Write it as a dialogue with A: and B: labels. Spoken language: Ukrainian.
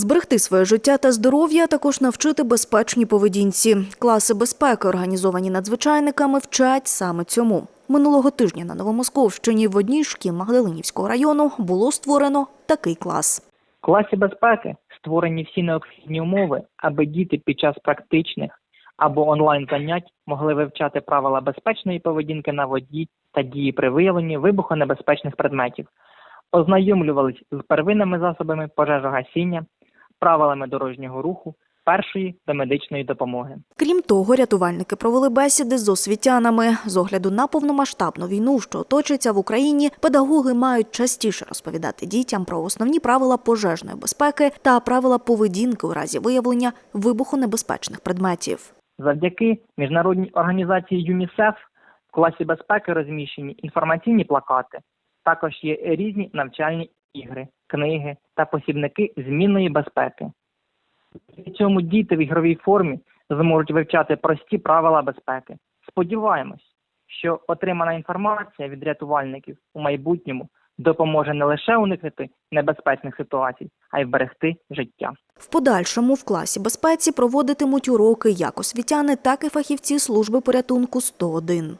A: Зберегти своє життя та здоров'я, а також навчити безпечній поведінці. Класи безпеки, організовані надзвичайниками, вчать саме цьому. Минулого тижня на Новомосковщині в одній шкіл Магдалинівського району було створено такий клас.
B: В класі безпеки створені всі необхідні умови, аби діти під час практичних або онлайн занять могли вивчати правила безпечної поведінки на воді та дії при виявленні вибухонебезпечних предметів, ознайомлювались з первинними засобами пожежогасіння, правилами дорожнього руху, першої та медичної допомоги.
A: Крім того, рятувальники провели бесіди з освітянами. З огляду на повномасштабну війну, що точиться в Україні, педагоги мають частіше розповідати дітям про основні правила пожежної безпеки та правила поведінки у разі виявлення вибухонебезпечних предметів.
B: Завдяки міжнародній організації ЮНІСЕФ в класі безпеки розміщені інформаційні плакати. Також є різні навчальні ігри, книги та посібники змінної безпеки. При цьому діти в ігровій формі зможуть вивчати прості правила безпеки. Сподіваємось, що отримана інформація від рятувальників у майбутньому допоможе не лише уникнути небезпечних ситуацій, а й вберегти життя.
A: В подальшому в класі безпеці проводитимуть уроки як освітяни, так і фахівці служби порятунку 101.